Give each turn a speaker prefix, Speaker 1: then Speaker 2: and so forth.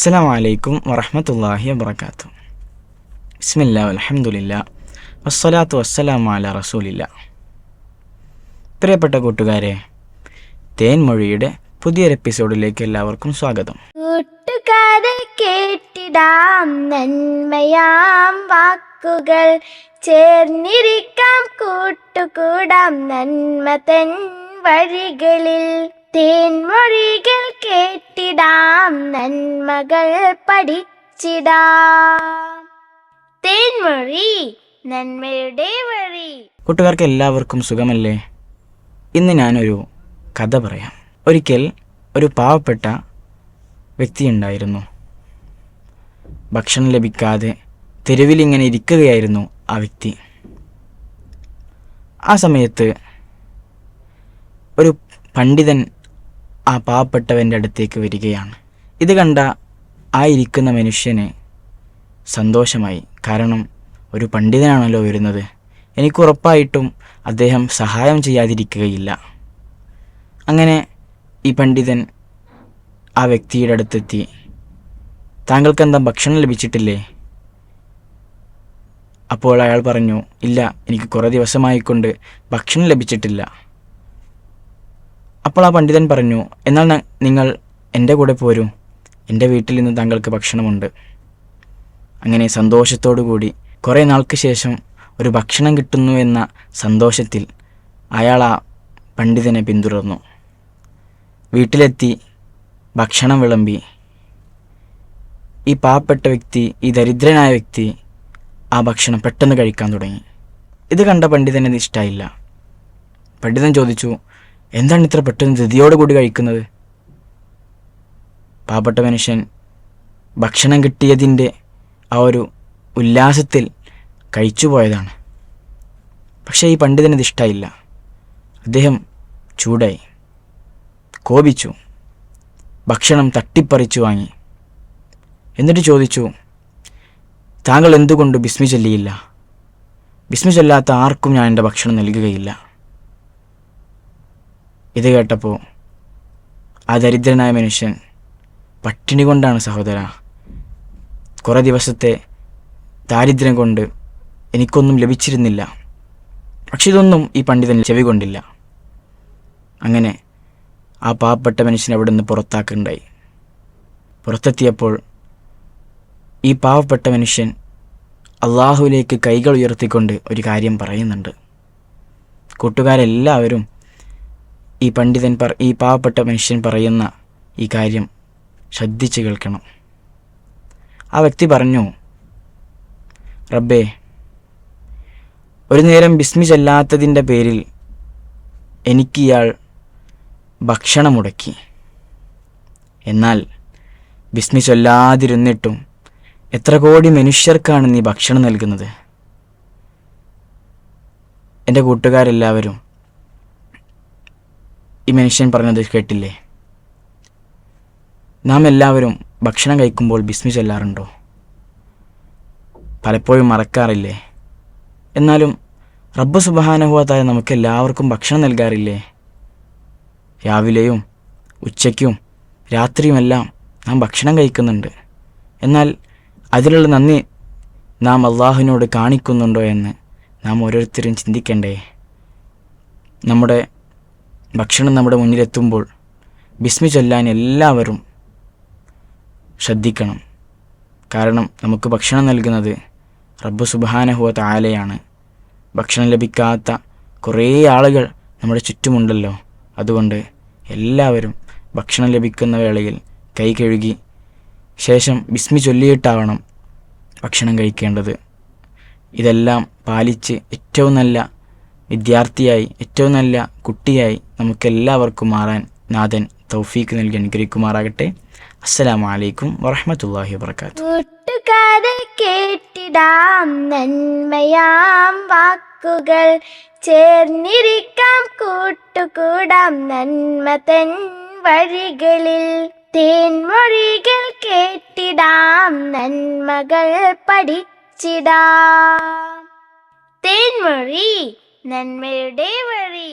Speaker 1: അസ്സലാം വലൈക്കും വറഹമത്തല്ലാഹി വബർക്കാത്തു ബിസ്മില്ല അലഹമുല്ല വസ്സലാത്തു വസ്സലാം അല റസൂലില്ല പ്രിയപ്പെട്ട കൂട്ടുകാരെ തേൻമൊഴിയുടെ പുതിയൊരു എപ്പിസോഡിലേക്ക് എല്ലാവർക്കും സ്വാഗതം.
Speaker 2: കൂട്ടുകാരെ കേട്ടിടാം നന്മയാം വാക്കുകൾ. ചേർന്നിരിക്കാം കൂട്ടുകൂടാം നന്മ തൻ വഴികളിൽ തേൻമൊഴികൾ കേട്ടിടാം നന്മകൾ പഠിച്ചിടാം. തേൻമൊഴി നന്മയുടെ വഴി.
Speaker 1: കൂട്ടുകാർക്ക് എല്ലാവർക്കും സുഖമല്ലേ? ഇന്ന് ഞാനൊരു കഥ പറയാം. ഒരിക്കൽ ഒരു പാവപ്പെട്ട വ്യക്തിയുണ്ടായിരുന്നു. ഭക്ഷണം ലഭിക്കാതെ തെരുവിലിങ്ങനെ ഇരിക്കുകയായിരുന്നു ആ വ്യക്തി. ആ സമയത്ത് ഒരു പണ്ഡിതൻ ആ പാവപ്പെട്ടവന്റെ അടുത്തേക്ക് വരികയാണ്. ഇത് കണ്ട ആ ഇരിക്കുന്ന മനുഷ്യന് സന്തോഷമായി. കാരണം ഒരു പണ്ഡിതനാണല്ലോ വരുന്നത്. എനിക്ക് ഉറപ്പായിട്ടും അദ്ദേഹം സഹായം ചെയ്യാതിരിക്കുകയില്ല. അങ്ങനെ ഈ പണ്ഡിതൻ ആ വ്യക്തിയുടെ അടുത്തെത്തി. താങ്കൾക്ക് എന്താ ഭക്ഷണം ലഭിച്ചിട്ടില്ലേ? അപ്പോൾ അയാൾ പറഞ്ഞു ഇല്ല എനിക്ക് കുറേ ദിവസമായിക്കൊണ്ട് ഭക്ഷണം ലഭിച്ചിട്ടില്ല. അപ്പോൾ ആ പണ്ഡിതൻ പറഞ്ഞു എന്നാൽ നിങ്ങൾ എന്റെ കൂടെ പോരൂ. എന്റെ വീട്ടിൽ നിന്ന് താങ്കൾക്ക് ഭക്ഷണമുണ്ട്. അങ്ങനെ സന്തോഷത്തോടു കൂടി കുറേ നാൾക്ക് ശേഷം ഒരു ഭക്ഷണം കിട്ടുന്നു എന്ന സന്തോഷത്തിൽ അയാൾ ആ പണ്ഡിതനെ പിന്തുടർന്നു. വീട്ടിലെത്തി ഭക്ഷണം വിളമ്പി. ഈ പാവപ്പെട്ട വ്യക്തി ഈ ദരിദ്രനായ വ്യക്തി ആ ഭക്ഷണം പെട്ടെന്ന് കഴിക്കാൻ തുടങ്ങി. ഇത് കണ്ട പണ്ഡിതന് ഇത് ഇഷ്ടമായില്ല പണ്ഡിതൻ ചോദിച്ചു എന്താണ് ഇത്ര പെട്ടെന്ന് ധൃതിയോടുകൂടി കഴിക്കുന്നത്? പാവപ്പെട്ട മനുഷ്യൻ ഭക്ഷണം കിട്ടിയതിന്റെ ആ ഒരു ഉല്ലാസത്തിൽ കഴിച്ചുപോയതാണ് പക്ഷേ ഈ പണ്ഡിതന് ഇത് അദ്ദേഹം ചൂടായി. കോപിച്ചു. ഭക്ഷണം തട്ടിപ്പറിച്ചു വാങ്ങി. എന്നിട്ട് ചോദിച്ചു താങ്കൾ എന്തുകൊണ്ട് ബിസ്മി ചൊല്ലിയില്ല? ബിസ്മി ചൊല്ലാത്ത ആർക്കും ഞാൻ എന്റെ ഭക്ഷണം നൽകുകയില്ല. ഇത് കേട്ടപ്പോൾ ആ ദരിദ്രനായ മനുഷ്യൻ പട്ടിണി കൊണ്ടാണ് സഹോദര. കുറേ ദിവസത്തെ ദാരിദ്ര്യം കൊണ്ട് എനിക്കൊന്നും ലഭിച്ചിരുന്നില്ല. പക്ഷെ ഇതൊന്നും ഈ പണ്ഡിതൻ ചെവി കൊണ്ടില്ല. അങ്ങനെ ആ പാവപ്പെട്ട മനുഷ്യനെ അവിടെ നിന്ന് പുറത്താക്കുണ്ടായി. പുറത്തെത്തിയപ്പോൾ ഈ പാവപ്പെട്ട മനുഷ്യൻ അള്ളാഹുവിലേക്ക് കൈകൾ ഉയർത്തിക്കൊണ്ട് ഒരു കാര്യം പറയുന്നുണ്ട്. കൂട്ടുകാരെല്ലാവരും ഈ പണ്ഡിതൻ പറ ഈ പാവപ്പെട്ട മനുഷ്യൻ പറയുന്ന ഈ കാര്യം ശ്രദ്ധിച്ച് കേൾക്കണം. ആ വ്യക്തി പറഞ്ഞു റബ്ബേ ഒരു നേരം ബിസ്മി ചെല്ലാത്തതിന്റെ പേരിൽ എനിക്ക് ഇയാൾ ഭക്ഷണം മുടക്കി. എന്നാൽ ബിസ്മി ചൊല്ലാതിരുന്നിട്ടും എത്ര കോടി മനുഷ്യർക്കാണ് നീ ഭക്ഷണം നൽകുന്നത്? എന്റെ കൂട്ടുകാരെല്ലാവരും ഈ മനുഷ്യൻ പറഞ്ഞത് കേട്ടില്ലേ? നാം എല്ലാവരും ഭക്ഷണം കഴിക്കുമ്പോൾ ബിസ്മി ചൊല്ലാറുണ്ടോ? പലപ്പോഴും മറക്കാറില്ലേ? എന്നാലും റബ്ബ് സുബഹാനുഭവത്തായ നമുക്ക് എല്ലാവർക്കും ഭക്ഷണം നൽകാറില്ലേ? രാവിലെയും ഉച്ചയ്ക്കും രാത്രിയുമെല്ലാം നാം ഭക്ഷണം കഴിക്കുന്നുണ്ട്. എന്നാൽ അതിലുള്ള നന്ദി നാം അള്ളാഹുവിനോട് കാണിക്കുന്നുണ്ടോ എന്ന് നാം ഓരോരുത്തരും ചിന്തിക്കണ്ടേ? നമ്മുടെ ഭക്ഷണം നമ്മുടെ മുന്നിലെത്തുമ്പോൾ ബിസ്മി ചൊല്ലാൻ എല്ലാവരും ശ്രദ്ധിക്കണം. കാരണം നമുക്ക് ഭക്ഷണം നൽകുന്നത് റബ്ബ് സുബാനഹുവ താലയാണ് ഭക്ഷണം ലഭിക്കാത്ത കുറേ ആളുകൾ നമ്മുടെ ചുറ്റുമുണ്ടല്ലോ. അതുകൊണ്ട് എല്ലാവരും ഭക്ഷണം ലഭിക്കുന്ന വേളയിൽ കൈ കഴുകി ശേഷം ബിസ്മി ചൊല്ലിയിട്ടാവണം ഭക്ഷണം കഴിക്കേണ്ടത്. ഇതെല്ലാം പാലിച്ച് ഏറ്റവും നല്ല വിദ്യാർത്ഥിയായി ഏറ്റവും നല്ല കുട്ടിയായി നമുക്കെല്ലാവർക്കും മാറാൻ നാഥൻ തൗഫീക്ക് നൽകി അനുഗ്രഹിക്കുമാറാകട്ടെ. അസ്സലാമു അലൈക്കും വറഹമത്തല്ലാഹി വാബർക്കാത്തു
Speaker 2: കൂട്ടുകാരെ കേട്ടിടാം നന്മയാം വാക്കുകൾ. ചേർന്നിരിക്കാം കൂട്ടുകൂടാം നന്മ തൻ വഴികളിൽ. തേൻമൊഴികൾ കേട്ടിടാം നന്മകൾ പഠിച്ചിടാം. തേൻമൊഴി നന്മയുടെ വഴി